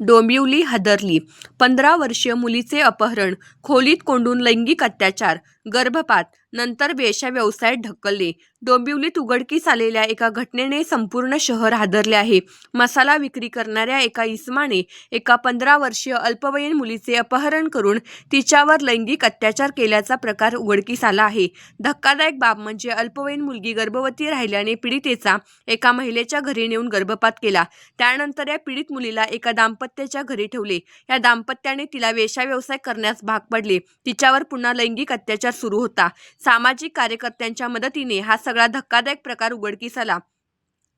डोंबिवली हादरली. पंधरा वर्षीय मुलीचे अपहरण खोलीत कोंडून लैंगिक अत्याचार गर्भपात. नंतर वेशा व्यवसायात ढकलले. डोंबिवलीत उघडकीस आलेल्या एका घटनेने संपूर्ण शहर हादरले आहे. मसाला विक्री करणाऱ्या एका इसमाने एका पंधरा वर्षीय अल्पवयीन मुलीचे अपहरण करून तिच्यावर लैंगिक अत्याचार केल्याचा प्रकार उघडकीस आला आहे. धक्कादायक बाब म्हणजे अल्पवयीन मुलगी गर्भवती राहिल्याने पीडितेचा एका महिलेच्या घरी नेऊन गर्भपात केला. त्यानंतर या पीडित मुलीला एका दाम्पत्याच्या घरी ठेवले. या दाम्पत्याने तिला वेशा व्यवसाय करण्यास भाग पडले. तिच्यावर पुन्हा लैंगिक अत्याचार सुरू होता. सामाजिक कार्यकर्त्यांच्या मदतीने हा सगळा धक्कादायक प्रकार उघडकीस आला.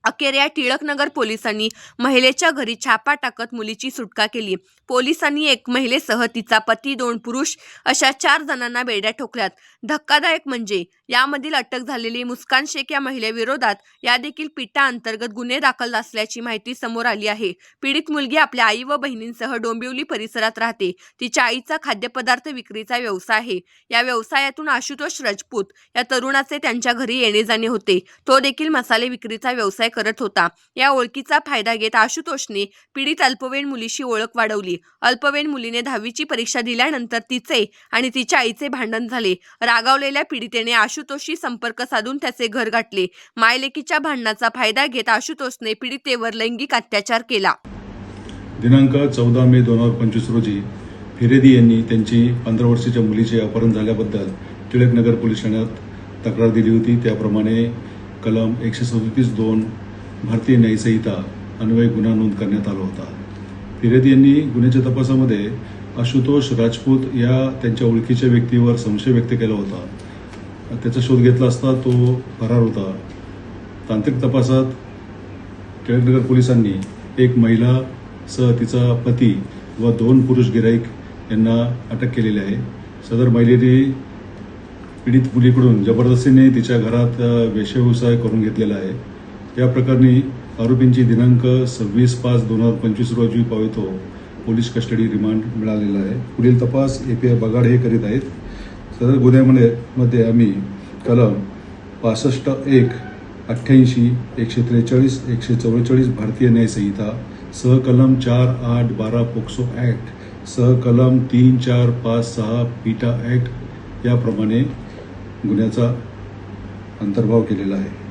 अखेर या टिळकनगर पोलिसांनी महिलेच्या घरी छापा टाकत मुलीची सुटका केली. पोलिसांनी एक महिलेसह तिचा पती दोन पुरुष अशा चार जणांना बेड्या ठोकल्यात. धक्कादायक म्हणजे यामधील अटक झालेली मुस्कान शेख या महिलेविरोधात या देखील पिटा अंतर्गत गुन्हे दाखल असल्याची माहिती समोर आली आहे. पीडित मुलगी आपल्या आई व बहिणींसह डोंबिवली परिसरात राहते. तिच्या आईचा खाद्यपदार्थ विक्रीचा व्यवसाय आहे. या व्यवसायातून आशुतोष राजपूत या तरुणाचे त्यांच्या घरी येणे जाणे होते. तो देखील मसाले विक्रीचा व्यवसाय करत होता. या ओळखीचा फायदा घेत आशुतोषने पीडित अल्पवयीन मुलीशी ओळख वाढवली. अल्पवयीन मुलीने दहावीची परीक्षा दिल्यानंतर तिचे आणि तिच्या आईचे भांडण झाले. रागावलेल्या पीडितेने आशुतोषशी संपर्क साधून त्याचे घर गाठले. मायलेकीच्या भांडणाचा फायदा घेत आशुतोषने पीडितेवर लैंगिक अत्याचार केला. दिनांक चौदा मे दोन हजार पंचवीस रोजी फिरेदी यांनी त्यांची पंधरा वर्षाच्या मुलीचे अपहरण झाल्याबद्दल टिळकनगर पोलीस ठाण्यात तक्रार दिली होती. त्याप्रमाणे कलम एकशे सदतीस दोन भारतीय न्यायसंहिता अन्वय गुन्हा नोंद करण्यात आला होता. फिरेदी यांनी गुन्ह्याच्या तपासामध्ये आशुतोष राजपूत या त्यांच्या ओळखीच्या व्यक्तीवर संशय व्यक्त केला होता. त्याचा शोध घेतला असता तो फरार होता. तांत्रिक तपासात टिळकनगर पोलिसांनी एक महिला सह तिचा पती व दोन पुरुष गिराईक यांना अटक केलेली आहे. सदर महिलेने पीडित मुलीकडून जबरदस्तीने तिच्या घरात वेशव्यवसाय करून घेतलेला आहे. या प्रकरणी आरोपींची दिनांक सव्वीस पाच दोन हजार पंचवीस रोजी पावितो. पोलीस कस्टडी रिमांड मिळालेला आहे. पुढील तपास ए पी आय बगाड हे करीत आहेत. सदर गुन्ह्यामध्ये मध्ये आम्ही कलम पासष्ट एक अठ्ठ्याऐंशी एकशे त्रेचाळीस एकशे चव्वेचाळीस भारतीय न्यायसंहिता सह कलम चार आठ बारा पोक्सो ॲक्ट सह कलम तीन चार पाच सहा पीटा ॲक्ट याप्रमाणे गुन्ह्याचा अंतर्भाव केलेला आहे.